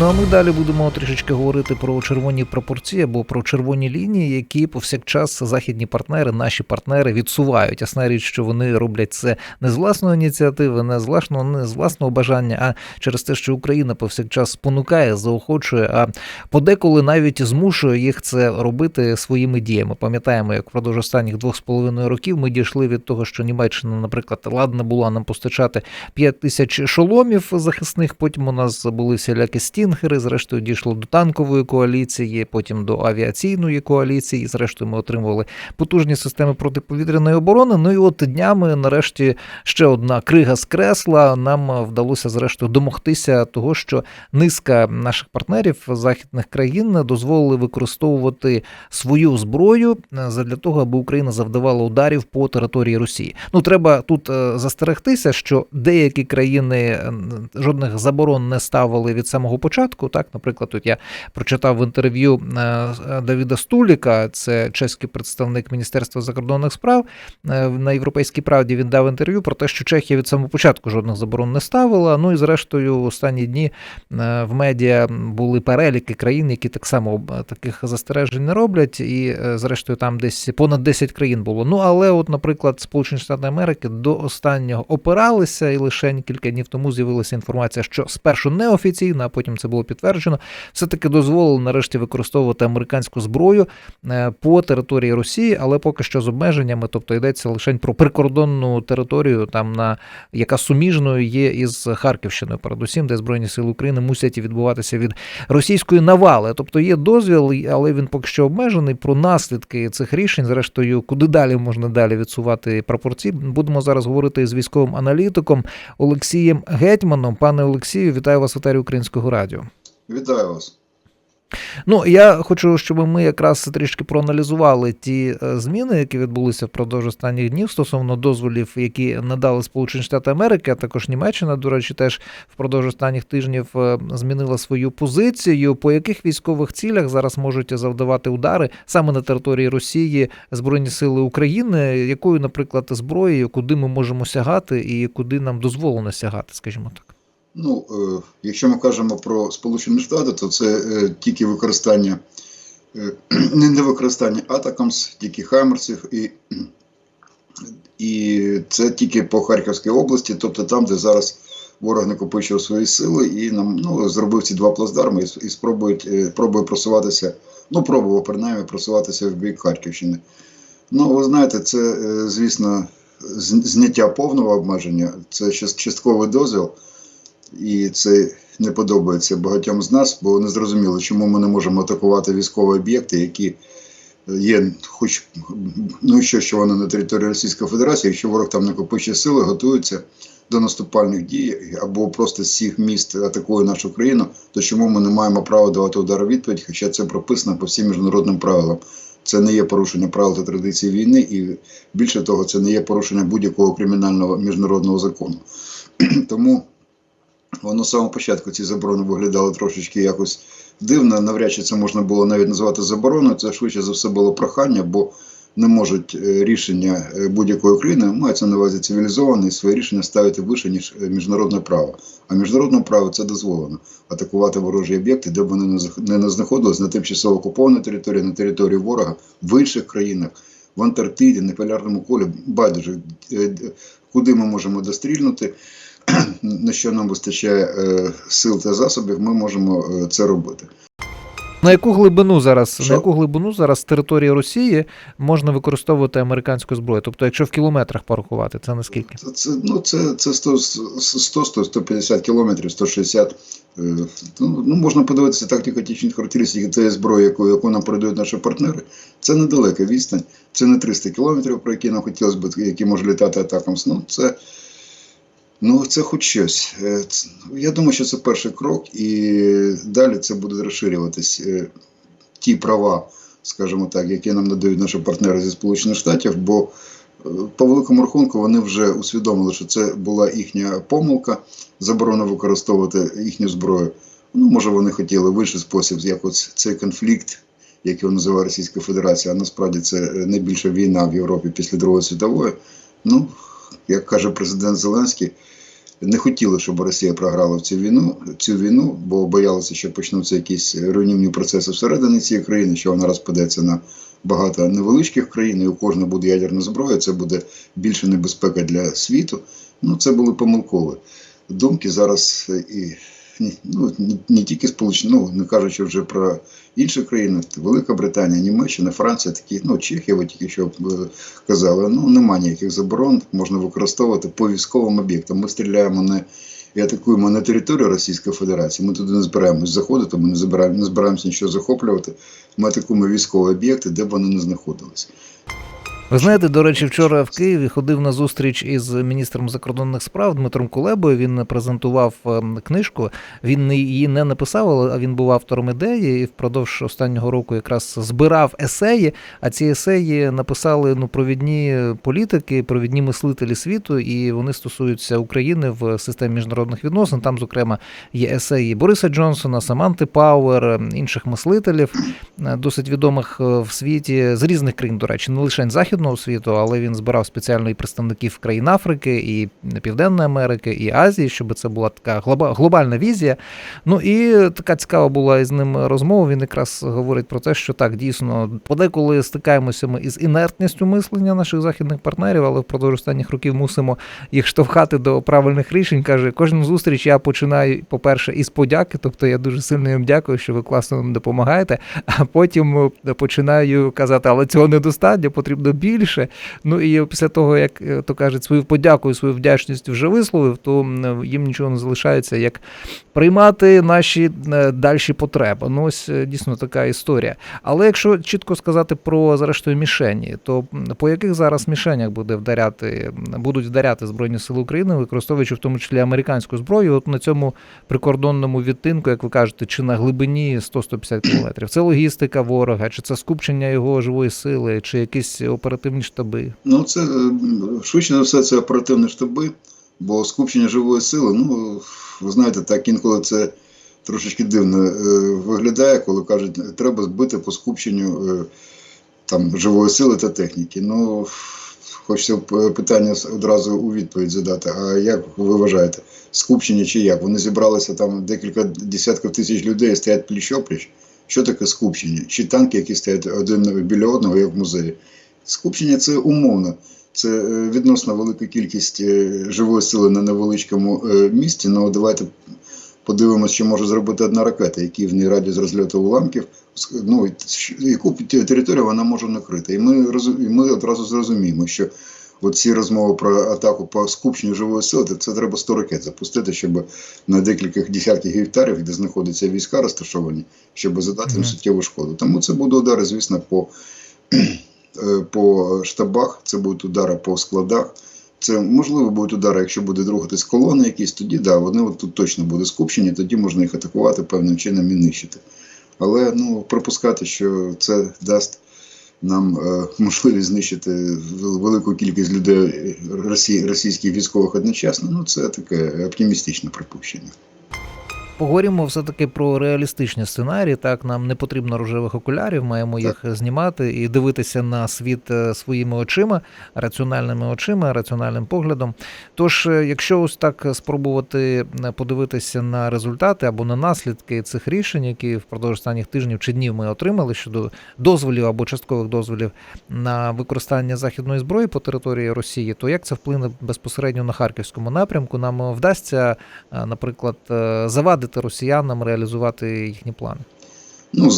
Ну а ми далі будемо трішечки говорити про червоні пропорції або про червоні лінії, які повсякчас західні партнери, наші партнери відсувають. Ясна річ, що вони роблять це не з власної ініціативи, не з власного, не з власного бажання, а через те, що Україна повсякчас спонукає, заохочує, а подеколи навіть змушує їх це робити своїми діями. Пам'ятаємо, як впродовж останніх двох з половиною років ми дійшли від того, що Німеччина, наприклад, ладна була нам постачати 5 тисяч шоломів захисних. Потім у нас були всілякі стінгери. Зрештою, дійшло до танкової коаліції, потім до авіаційної коаліції. Зрештою, ми отримували потужні системи протиповітряної оборони. Ну і от днями, нарешті, ще одна крига з кресла. Нам вдалося зрештою домогтися того, що низка наших партнерів західних країн дозволили використовувати свою зброю для того, аби Україна завдавала ударів по території Росії. Ну треба тут е, застерегтися, що деякі країни жодних заборон не ставили від самого початку. Так, наприклад, тут я прочитав в інтерв'ю е, Давіда Стуліка, це чеський представник Міністерства закордонних справ е, на європейській правді. Він дав інтерв'ю про те, що Чехія від самого початку жодних заборон не ставила. Ну і зрештою, останні дні е, в медіа були переліки країн, які так само таких застережень не роблять, і зрештою там десь понад 10 країн було. Ну але, от, наприклад, Сполучені Штати Америки до останнього опиралися, і лише кілька днів тому з'явилася інформація, що спершу неофіційно, а потім це було підтверджено. Все таки дозволили нарешті використовувати американську зброю е, по території Росії, але поки що з обмеженнями, тобто йдеться лише про прикордонну територію, там на яка суміжною є із Харківщиною, передусім, де збройні сили України мусять відбуватися від російської навали. Тобто є дозвіл, але він поки що обмежений. Про наслідки цих рішень, зрештою, куди далі можна далі відсувати пропорції. Будемо зараз говорити з військовим аналітиком Олексієм Гетьманом. Пане Олексію, вітаю вас в етері Українського радіо. Вітаю вас. Ну, я хочу, щоб ми якраз трішки проаналізували ті е, зміни, які відбулися впродовж останніх днів стосовно дозволів, які надали Сполучені Штати Америки, а також Німеччина, до речі, теж впродовж останніх тижнів е, змінила свою позицію. По яких військових цілях зараз можуть завдавати удари саме на території Росії Збройні Сили України, якою, наприклад, зброєю, куди ми можемо сягати, і куди нам дозволено сягати, скажімо так. Ну, е, якщо ми кажемо про Сполучені Штати, то це е, тільки використання, е, не, використання Атакамс, тільки Хаймерсів, і і це тільки по Харківській області, тобто там, де зараз ворог накопичив свої сили і нам ну, зробив ці два плацдарми і, і спробує, пробує просуватися, ну, пробував принаймні просуватися в бік Харківщини. Ну, ви знаєте, це, звісно, зняття повного обмеження, це частковий дозвіл. І це не подобається багатьом з нас, бо не зрозуміло, чому ми не можемо атакувати військові об'єкти, які є, хоч ну що, що вони на території Російської Федерації, якщо ворог там накопичує сили, готується до наступальних дій або просто з цих міст атакує нашу країну, то чому ми не маємо права давати удар відповідь, хоча це прописано по всім міжнародним правилам. Це не є порушення правил та традицій війни, і більше того, це не є порушення будь-якого кримінального міжнародного закону. Тому Воно з самого початку ці заборони виглядали трошечки якось дивно. Навряд чи це можна було навіть назвати забороною. Це швидше за все було прохання, бо не можуть е, рішення е, будь-якої країни, мається на увазі цивілізоване, і своє рішення ставити вище, ніж е, міжнародне право. А міжнародне право це дозволено атакувати ворожі об'єкти, де б вони не знаходились на тимчасово окупованій території, на території ворога, в інших країнах, в Антарктиді, на полярному колі, байдуже, куди ми можемо дострільнути на що нам вистачає е, сил та засобів, ми можемо е, це робити. На яку глибину зараз Що? на яку глибину зараз території Росії можна використовувати американську зброю? Тобто, якщо в кілометрах порахувати, це наскільки? Це, це, ну, це, це 100, 100, 150 кілометрів, 160. Е, ну, ну, можна подивитися тактико-технічні характеристики тієї зброї, яку, яку нам передають наші партнери. Це недалека відстань, це не 300 кілометрів, про які нам хотілося б, які може літати атакам. Ну, це Ну, це хоч щось. Е, я думаю, що це перший крок, і далі це буде розширюватись е, ті права, скажімо так, які нам надають наші партнери зі Сполучених Штатів. Бо е, по великому рахунку вони вже усвідомили, що це була їхня помилка, заборона використовувати їхню зброю. Ну, може, вони хотіли в інший спосіб, як ось цей конфлікт, який його називає Російська Федерація, а насправді це найбільша війна в Європі після Другої світової. Ну, як каже президент Зеленський, не хотіли, щоб Росія програла в цю війну, цю війну, бо боялися, що почнуться якісь руйнівні процеси всередині цієї країни, що вона розпадеться на багато невеличких країн, і у кожного буде ядерна зброя, це буде більше небезпека для світу. Ну, це були помилкові думки зараз і ну, не, тільки сполучені, ну не кажучи вже про інші країни, Велика Британія, Німеччина, Франція, такі, ну Чехія, ви тільки що е, казали. Ну нема ніяких заборон, можна використовувати по військовим об'єктам. Ми стріляємо не і атакуємо на територію Російської Федерації. Ми туди не збираємось заходити, ми не збираємо, не збираємося нічого захоплювати. Ми атакуємо військові об'єкти, де б вони не знаходилися. Ви знаєте, до речі, вчора в Києві ходив на зустріч із міністром закордонних справ Дмитром Кулебою. Він презентував ем, книжку. Він її не написав, але він був автором ідеї і впродовж останнього року якраз збирав есеї. А ці есеї написали ну провідні політики, провідні мислителі світу, і вони стосуються України в системі міжнародних відносин. Там, зокрема, є есеї Бориса Джонсона, Саманти Пауер, ем, інших мислителів, е, досить відомих е, в світі з різних країн, до речі, не лише західного світу, але він збирав спеціально і представників країн Африки, і Південної Америки, і Азії, щоб це була така глобальна візія. Ну і така цікава була із ним розмова. Він якраз говорить про те, що так дійсно подеколи стикаємося ми із інертністю мислення наших західних партнерів, але впродовж останніх років мусимо їх штовхати до правильних рішень. каже, кожну зустріч я починаю, по-перше, із подяки, тобто я дуже сильно їм дякую, що ви класно нам допомагаєте. А потім е, починаю казати, але цього недостатньо, потрібно більше. Ну і після того, як е, то кажуть, свою подяку і свою вдячність вже висловив, то їм нічого не залишається, як приймати наші е, дальші потреби. Ну ось е, дійсно така історія. Але якщо чітко сказати про зрештою мішені, то по яких зараз мішенях буде вдаряти, будуть вдаряти Збройні Сили України, використовуючи в тому числі американську зброю, от на цьому прикордонному відтинку, як ви кажете, чи на глибині 100-150 кілометрів? Це логістика ворога, чи це скупчення його живої сили, чи якісь оперативні штаби? Ну, це е, швидше за все, це оперативні штаби, бо скупчення живої сили, ну, ви знаєте, так інколи це трошечки дивно е, виглядає, коли кажуть, треба збити по скупченню е, там, живої сили та техніки. Ну, хочеться питання одразу у відповідь задати. А як ви вважаєте, скупчення чи як? Вони зібралися там декілька десятків тисяч людей, стоять пліч-опліч. Що таке скупчення? Чи танки, які стоять один біля одного, як в музеї? Скупчення це умовно. Це е, відносно велика кількість е, живої сили на невеличкому е, місті. Ну давайте подивимося, що може зробити одна ракета, який в ній радіус розльоту уламків, ну, яку територію вона може накрити. І ми, і ми одразу зрозуміємо, що ці розмови про атаку по скупченню живої сили, це треба 100 ракет запустити, щоб на декілька десятків гектарів, де знаходяться війська розташовані, щоб задати їм суттєву шкоду. Тому це буде удари, звісно, по по штабах, це будуть удари по складах. Це можливо будуть удари, якщо буде рухатись колони якісь, тоді да, вони от тут точно буде скупчені, тоді можна їх атакувати певним чином і нищити. Але ну, припускати, що це дасть нам е, можливість знищити велику кількість людей е, росі, російських військових одночасно, ну це таке оптимістичне припущення. Поговоримо все-таки про реалістичні сценарії. Так, нам не потрібно рожевих окулярів, маємо їх знімати і дивитися на світ е, своїми очима, раціональними очима, раціональним поглядом. Тож, е, якщо ось так спробувати е, подивитися на результати або на наслідки цих рішень, які впродовж останніх тижнів чи днів ми отримали щодо дозволів або часткових дозволів на використання західної зброї по території Росії, то як це вплине безпосередньо на харківському напрямку? Нам вдасться, наприклад, е, завадити росіянам реалізувати їхні плани. Ну,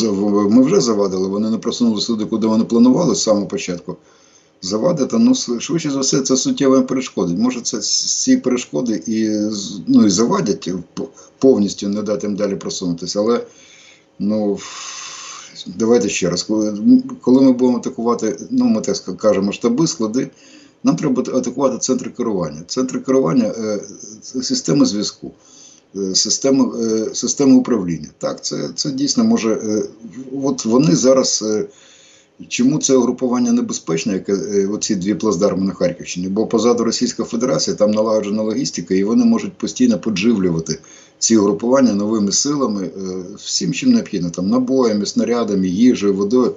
ми вже завадили, вони не просунулися туди, куди вони планували з самого початку. Завадити, ну, швидше за все, це суттєво перешкодить. Може, це ці перешкоди і, ну, і завадять повністю не дати їм далі просунутися. Але ну, давайте ще раз. Коли ми будемо атакувати, ну, ми так кажемо, штаби, склади, нам треба атакувати центри керування. Центри керування е, системи зв'язку. Е, Системи, е, системи управління. Так, це, це дійсно може. е, От вони зараз. Чому це угрупування небезпечне, яке оці дві плацдарми на Харківщині? Бо позаду Російська Федерація там налагоджена логістика, і вони можуть постійно подживлювати ці угрупування новими силами, всім чим необхідно, там набоями, снарядами, їжею, водою.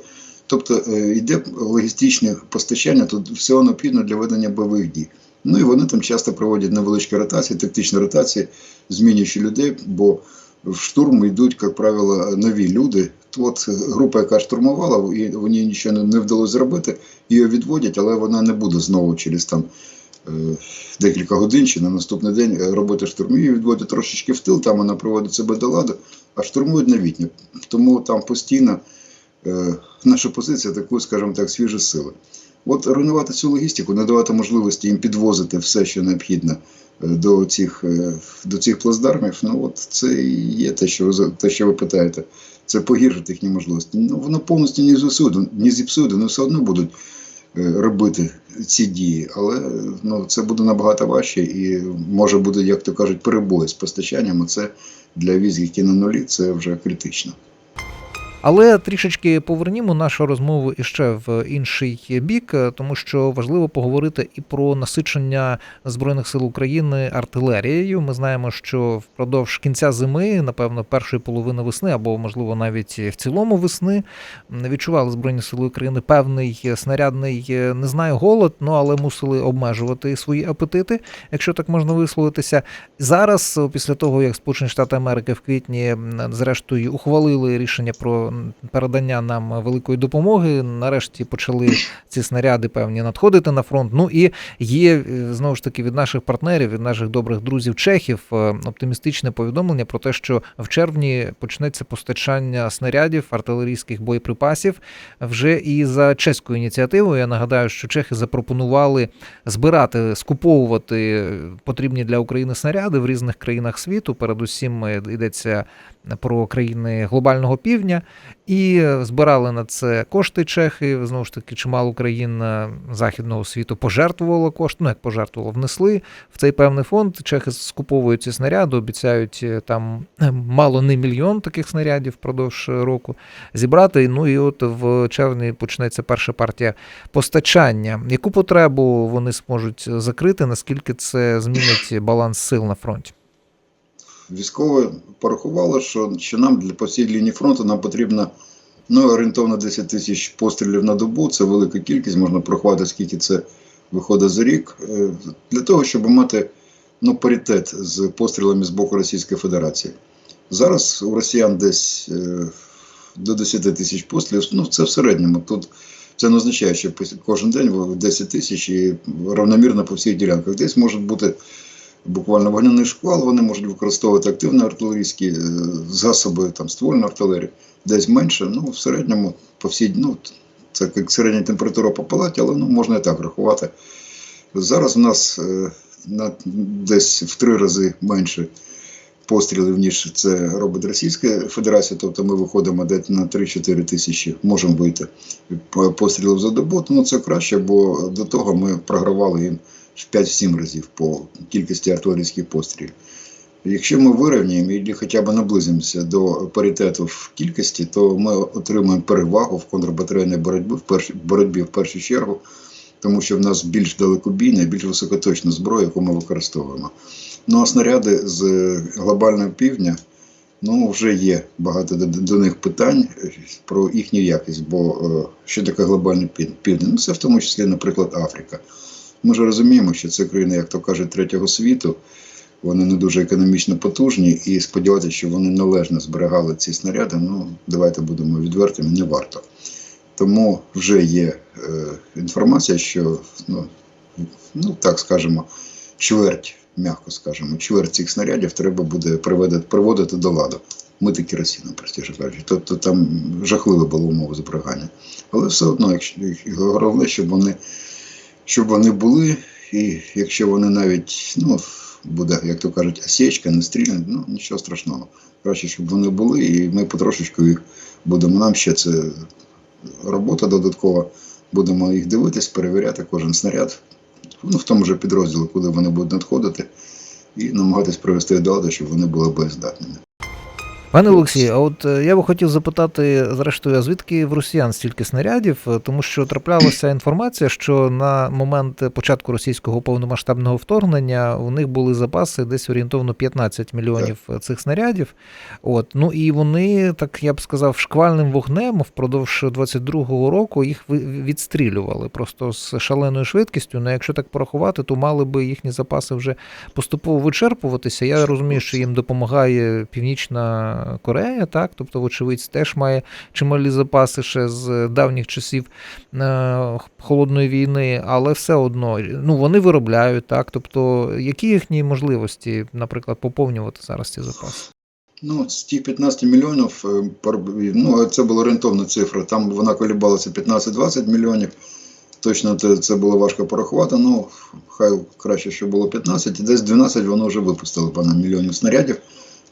Тобто йде логістичне постачання, тут всього необхідно для ведення бойових дій. Ну і вони там часто проводять невеличкі ротації, тактичні ротації, змінюючи людей, бо в штурм йдуть, як правило, нові люди. От група, яка штурмувала, і вони нічого не- вдалося зробити, її відводять, але вона не буде знову через там е, декілька годин чи на наступний день е, робити штурм. Її відводять трошечки в тил, там вона приводить себе до ладу, а штурмують новітнє. Тому там постійно е, наша позиція такої, скажімо так, свіжі сили. От руйнувати цю логістику, не давати можливості їм підвозити все, що необхідно е, до цих, е, до цих плацдармів, ну от це і є те, що ви те, що ви питаєте. Це погіршить їхні можливості. Ну воно повністю не зіпсує, не зіпсує, вони все одно будуть е, робити ці дії, але ну, це буде набагато важче і може буде, як то кажуть, перебої з постачанням. а Це для військ, які на нулі, це вже критично. Але трішечки повернімо нашу розмову іще в інший бік, е, тому що важливо поговорити і про насичення збройних сил України артилерією. Ми знаємо, що впродовж кінця зими, напевно, першої половини весни, або можливо навіть в цілому весни, відчували збройні сили України певний снарядний, е, не знаю, голод, ну але мусили обмежувати свої апетити, якщо так можна висловитися. Зараз, після того як Сполучені Штати Америки в квітні, зрештою, ухвалили рішення про передання нам великої допомоги, нарешті почали ці снаряди певні надходити на фронт. Ну і є е, знову ж таки від наших партнерів, від наших добрих друзів чехів, е, оптимістичне повідомлення про те, що в червні почнеться постачання снарядів, артилерійських боєприпасів вже і за чеською ініціативою. Я нагадаю, що чехи запропонували збирати, скуповувати потрібні для України снаряди в різних країнах світу. Передусім е, йдеться про країни глобального півдня, і збирали на це кошти чехи. Знову ж таки, чимало країн е, західного світу пожертвувало кошти. Ну як пожертвувало, внесли в цей певний фонд. Чехи скуповують ці снаряди, обіцяють е, там е, мало не мільйон таких снарядів впродовж року зібрати. Ну і от в червні почнеться перша партія постачання. Яку потребу вони зможуть закрити? Наскільки це змінить баланс сил на фронті? Військові порахували, що, що нам для по всій лінії фронту нам потрібно ну, орієнтовно 10 тисяч пострілів на добу. Це велика кількість, можна порахувати, скільки це виходить за рік. Е, Для того, щоб мати ну, паритет з пострілами з боку Російської Федерації. Зараз у росіян десь е, до 10 тисяч пострілів, ну це в середньому. Тут це не означає, що кожен день 10 тисяч і равномірно по всіх ділянках. Десь може бути буквально вогняний шквал, вони можуть використовувати активні артилерійські е, засоби, там ствольну артилерію, десь менше. Ну, в середньому по всій, ну, це як середня температура по палаті, але ну, можна і так рахувати. Зараз у нас е, на, десь в три рази менше пострілів, ніж це робить Російська Федерація. Тобто ми виходимо десь на 3-4 тисячі, можемо вийти пострілів за добу. Тому це краще, бо до того ми програвали їм в 5-7 разів по кількості артилерійських пострілів. Якщо ми вирівняємо і хоча б наблизимося до паритету в кількості, то ми отримаємо перевагу в контрбатарейній боротьбі в першій боротьбі в першу чергу, тому що в нас більш далекобійна більш високоточна зброя, яку ми використовуємо. Ну а снаряди з глобального півдня, ну вже є багато до, до них питань е, про їхню якість. Бо е, що таке глобальний південь? Ну це в тому числі, наприклад, Африка. Ми ж розуміємо, що це країни, як то кажуть, третього світу. Вони не дуже економічно потужні, і сподіватися, що вони належно зберігали ці снаряди, ну давайте будемо відвертими, не варто. Тому вже є е, інформація, що ну, ну так скажемо, чверть, м'яко скажемо, чверть цих снарядів треба буде приводити, приводити до ладу. Мити керосином, простіше кажучи. Тобто там жахливе було умови зберігання. Але все одно, якщо головне, щоб вони, щоб вони були, і якщо вони навіть, ну, буде, як то кажуть, осечка, не стрільне, ну нічого страшного. Краще, щоб вони були, і ми потрошечку їх будемо. Нам ще це робота додаткова. Будемо їх дивитись, перевіряти кожен снаряд, ну, в тому ж підрозділі, куди вони будуть надходити, і намагатись привести до ладу, щоб вони були боєздатними. Пане Олексій, а от е, я би хотів запитати, зрештою, а звідки в росіян стільки снарядів? Е, Тому що траплялася інформація, що на момент початку російського повномасштабного вторгнення у них були запаси десь орієнтовно 15 мільйонів цих снарядів. От ну і вони, так я б сказав, шквальним вогнем впродовж 22-го року їх відстрілювали просто з шаленою швидкістю. Ну, якщо так порахувати, то мали би їхні запаси вже поступово вичерпуватися. Я розумію, що їм допомагає Північна Корея, так, тобто, вочевидь, теж має чималі запаси ще з давніх часів е, холодної війни, але все одно ну вони виробляють так. Тобто, які їхні можливості, наприклад, поповнювати зараз ці запаси? Ну, з тих 15 мільйонів, е, ну, це була орієнтовна цифра, там вона колібалася 15-20 мільйонів. Точно це, було важко порахувати, ну, хай краще, що було 15, і десь 12 воно вже випустило по мільйонів снарядів.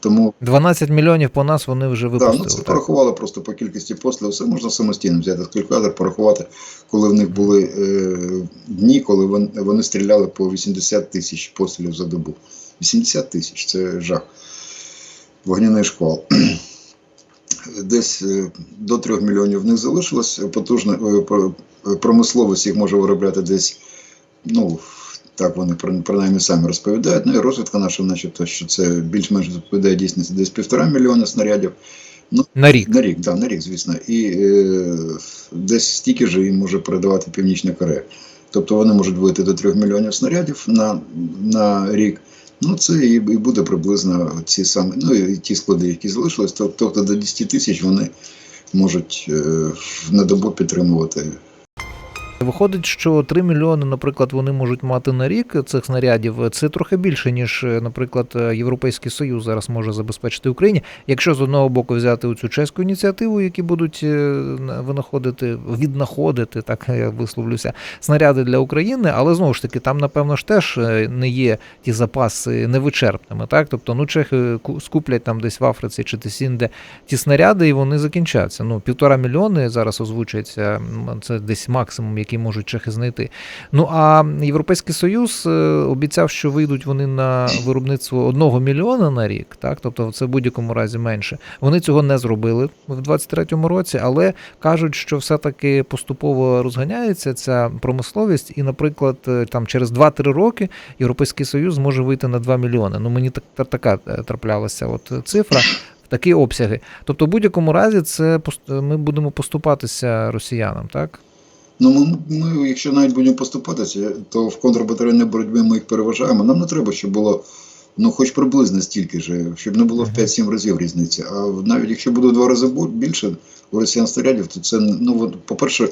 Тому 12 мільйонів по нас вони вже да, випустили. ну, це так? порахували просто по кількості пострілів. Все можна самостійно взяти калькулятор, порахувати, коли в них були е, дні, коли вони, вони стріляли по 80 тисяч пострілів за добу. 80 тисяч це жах. Вогняний шквал. Десь е, до 3 мільйонів в них залишилось. Потужна е, промисловість їх може виробляти десь, ну, так вони при- принаймні самі розповідають. Ну і розвідка наша, начебто, що це більш-менш відповідає дійсності десь півтора мільйона снарядів. Ну, На рік. На рік, да, на рік, звісно. І е, десь стільки ж їм може передавати Північна Корея. Тобто вони можуть вийти до 3 мільйонів снарядів на, на рік. Ну, це і, і буде приблизно ці самі, ну і ті склади, які залишились. Тоб- Тобто до 10 тисяч вони можуть е, на добу підтримувати Виходить, що 3 мільйони, наприклад, вони можуть мати на рік цих снарядів. Це трохи більше, ніж, наприклад, Європейський Союз зараз може забезпечити Україні. Якщо з одного боку взяти цю чеську ініціативу, які будуть е, винаходити, віднаходити, так я висловлюся, снаряди для України, але знову ж таки, там, напевно ж теж е, не є ті запаси невичерпними. Так, тобто, ну чехи ку- скуплять там десь в Африці чи десь інде ті снаряди, і вони закінчаться. Ну, півтора мільйони зараз озвучується, це десь максимум, який можуть чехи знайти. Ну а Європейський Союз е, обіцяв, що вийдуть вони на виробництво одного мільйона на рік, так тобто це в будь-якому разі менше. Вони цього не зробили в 23-му році, але кажуть, що все-таки поступово розганяється ця промисловість, і, наприклад, е, там через 2-3 роки Європейський Союз може вийти на 2 мільйони. Ну мені так та- така е, траплялася от цифра. Такі обсяги. Тобто, в будь-якому разі, це ми будемо поступатися росіянам, так? Ну, ми, ми, якщо навіть будемо поступатися, то в контрбатарейній боротьбі ми їх переважаємо. Нам не треба, щоб було ну, хоч приблизно стільки ж, щоб не було в Мгм. 5-7 разів різниці. А навіть якщо буде в два рази більше у росіян снарядів, то це, ну, по-перше, е,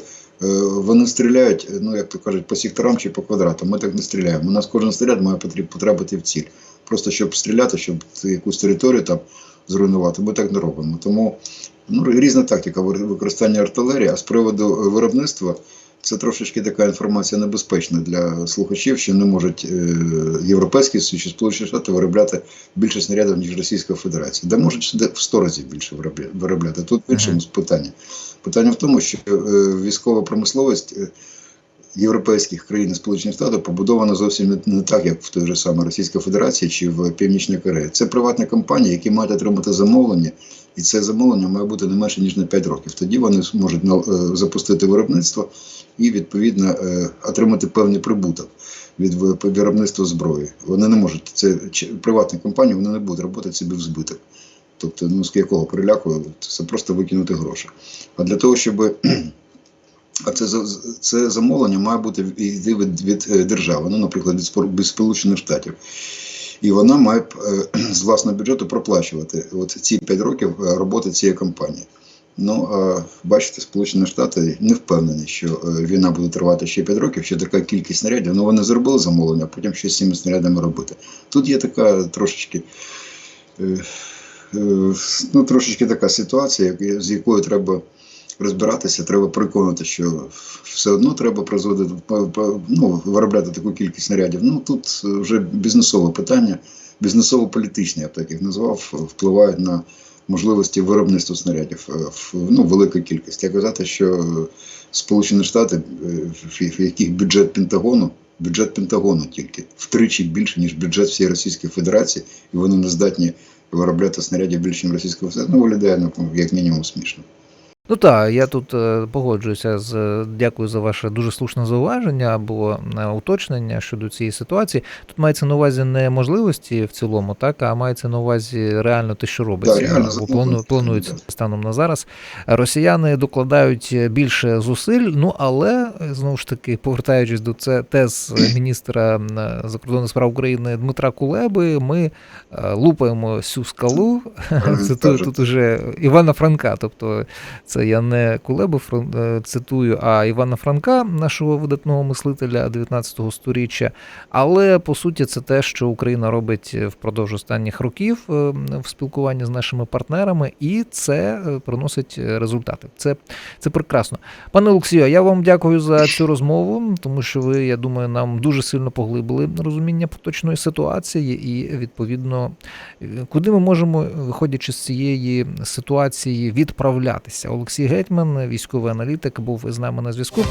вони стріляють, ну, як то кажуть, по секторам чи по квадратам. Ми так не стріляємо. У нас кожен снаряд має потрапити в ціль. Просто щоб стріляти, щоб якусь територію там зруйнувати, ми так не робимо. Тому ну, різна тактика використання артилерії, а з приводу е, виробництва. Це трошечки така інформація небезпечна для слухачів, що не можуть е, Європейський чи Сполучені Штати виробляти більше снарядів, ніж Російська Федерація. Де можуть в 100 разів більше виробля- виробляти. Тут в іншому питання. Питання в тому, що е, військова промисловість європейських країн Сполучених Штатів побудована зовсім не, так, як в той же самій Російській Федерації чи в Північній Кореї. Це приватні компанії, які мають отримати замовлення, і це замовлення має бути не менше ніж на 5 років. Тоді вони зможуть е, запустити виробництво і відповідно е, отримати певний прибуток від виробництва зброї. Вони не можуть це приватні компанії, вони не будуть робити собі в збиток. Тобто, ну з якого переляку це просто викинути гроші. А для того, щоб а це це замовлення має бути йти від, від е, держави, ну, наприклад, від Сполучених Штатів. І вона має е, з власного бюджету проплачувати от ці 5 років е, роботи цієї компанії. Ну, а бачите, Сполучені Штати не впевнені, що війна буде тривати ще 5 років, що така кількість снарядів. Ну, вони зробили замовлення, а потім щось з цими снарядами робити. Тут є така трошечки. Ну, трошечки така ситуація, з якою треба розбиратися, треба переконати, що все одно треба по- ну, виробляти таку кількість снарядів. Ну тут вже бізнесове питання, бізнесово-політичне, я б так їх назвав, впливають на можливості виробництва снарядів е, в ну, велика кількість. Як казати, що Сполучені Штати, е, в- яких бюджет Пентагону, бюджет Пентагону тільки втричі більше, ніж бюджет всієї Російської Федерації, і вони не здатні виробляти снарядів більше, ніж російського все, ну виглядає ну, як мінімум смішно. Ну так, я тут е, погоджуюся з дякую за ваше дуже слушне зауваження або е, уточнення щодо цієї ситуації. Тут мається на увазі не можливості в цілому, так а мається на увазі реально те, що робиться. Ну, плану, ну, планується станом на зараз. Росіяни докладають більше зусиль. Ну але е, знову ж таки, повертаючись до це тез міністра е, закордонних справ України Дмитра Кулеби, ми е, лупаємо всю скалу. Це тут, тут уже Івана Франка, тобто це я не Кулебу е, цитую, а Івана Франка, нашого видатного мислителя 19-го сторіччя. Але по суті, це те, що Україна робить впродовж останніх років е, в спілкуванні з нашими партнерами, і це е, приносить результати. Це, це прекрасно. Пане Олексію, я вам дякую за цю розмову, тому що ви, я думаю, нам дуже сильно поглибили розуміння поточної ситуації, і відповідно, куди ми можемо, виходячи з цієї ситуації, відправлятися. Олексій Гетьман, військовий аналітик, був з нами на зв'язку.